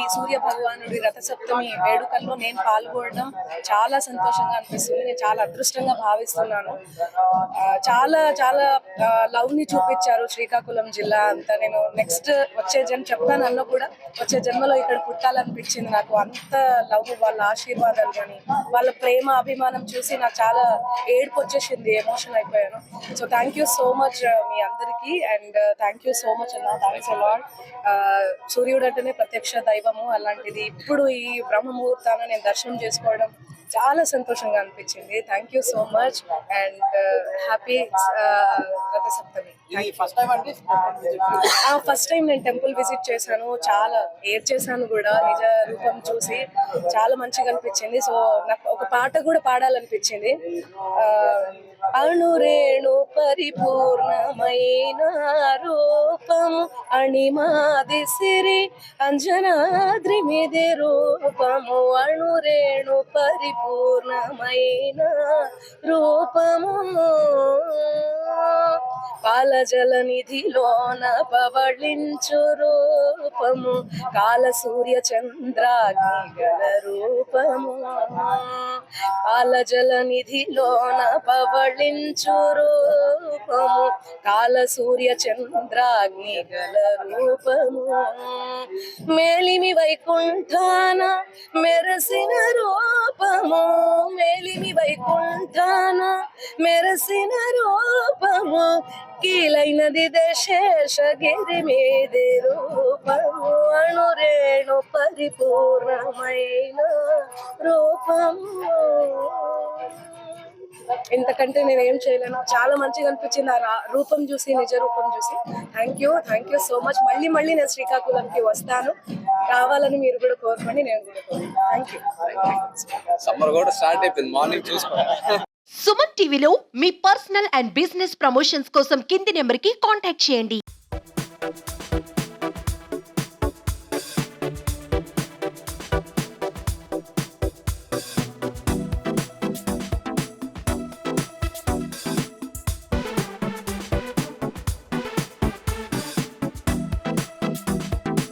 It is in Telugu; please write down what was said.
ఈ సూర్య భగవానుడి రథసప్తమి వేడుకల్లో నేను పాల్గొనడం చాలా సంతోషంగా అనిపిస్తుంది. నేను చాలా అదృష్టంగా భావిస్తున్నాను. చాలా చాలా లవ్ని చూపించారు శ్రీకాకుళం జిల్లా అంతా. నేను నెక్స్ట్ వచ్చే జన్మ చెప్తాను అన్న కూడా వచ్చే జన్మలో ఇక్కడ పుట్టాలనిపించింది నాకు. అంత లవ్ వాళ్ళ ఆశీర్వాదాలు కానీ వాళ్ళ ప్రేమ అభిమానం చూసి నాకు చాలా ఏడుపు వచ్చేసింది ఎమోషన్ అయిపోయాను. So thank you so much మీ అందరికీ. And thank you so much అన్న థ్యాంక్స్ అలాడ్ సూర్యుడు అంటేనే ప్రత్యక్ష దైవము అలాంటిది. ఇప్పుడు ఈ బ్రహ్మ ముహూర్తాన నేను దర్శనం చేసుకోవడం చాలా సంతోషంగా అనిపించింది. Thank you so much and happy Rathasaptami. ఇది ఫస్ట్ టైం నేను టెంపుల్ విజిట్ చేశాను. చాలా ఏడ్ చేశాను కూడా. నిజ రూపం చూసి చాలా మంచిగా అనిపించింది. సో నాకు ఒక పాట కూడా పాడాలనిపించింది. ఆ, అణురేణు పరిపూర్ణమైన రూపము అణిమాది సిరి అంజనాద్రి మిది రూపము. అణురేణు పరిపూర్ణమైన రూపము. పాలజల నిధిలోన పవళించు రూపము కాల సూర్య చంద్రాగ్ని గల రూపము. పాలజల నిధిలోన పవళించు రూపము కాల సూర్య చంద్రాగ్నిగల రూపము. మేలిమి వైకుంఠాన మెరసిన రూపము. వైకుంఠాన మెరసిన రూపము కీలైనది దశేషగిరి మీది రూపము. అణురేణు పరిపూర్ణమైన రూపము. ఇంతకంటే నేను ఏం చేయలేను. చాలా మంచిగా అనిపించింది ఆ రా- రూపం చూసి నిజ రూపం చూసి. Thank you thank you so much మళ్ళీ మళ్ళీ నేను శ్రీకాకుళంకి వస్తాను. రావాలని మీరు కూడా కోరుకోండి నేను కూడా థ్యాంక్ యూ సమ్మర్ కూడా స్టార్ట్ అయిపోయింది. మార్నింగ్ చూసుకో. సుమన్ టీవీలో మీ పర్సనల్ అండ్ బిజినెస్ ప్రమోషన్స్ కోసం కింది నెంబర్కి కాంటాక్ట్ చేయండి.